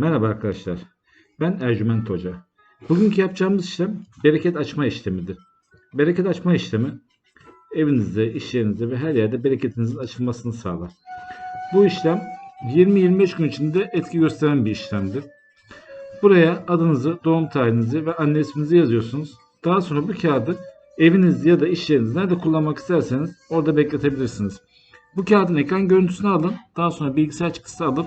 Merhaba arkadaşlar. Ben Ercüment Hoca. Bugünkü yapacağımız işlem bereket açma işlemidir. Bereket açma işlemi evinizde, iş yerinizde ve her yerde bereketinizin açılmasını sağlar. Bu işlem 20-25 gün içinde etki gösteren bir işlemdir. Buraya adınızı, doğum tarihinizi ve anne isminizi yazıyorsunuz. Daha sonra bu kağıdı evinizde ya da iş yerinizde nerede kullanmak isterseniz orada bekletebilirsiniz. Bu kağıdın ekran görüntüsünü alın. Daha sonra bilgisayar çıktısı alıp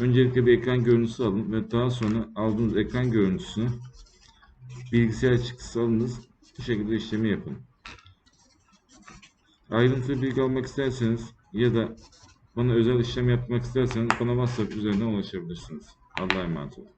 Öncelikle bir ekran görüntüsü alın ve daha sonra aldığınız ekran görüntüsünü bilgisayar çıktısı alınız. Bu şekilde işlemi yapın. Ayrıntılı bilgi almak isterseniz ya da bana özel işlem yapmak isterseniz bana WhatsApp üzerinden ulaşabilirsiniz. Allah'a emanet olun.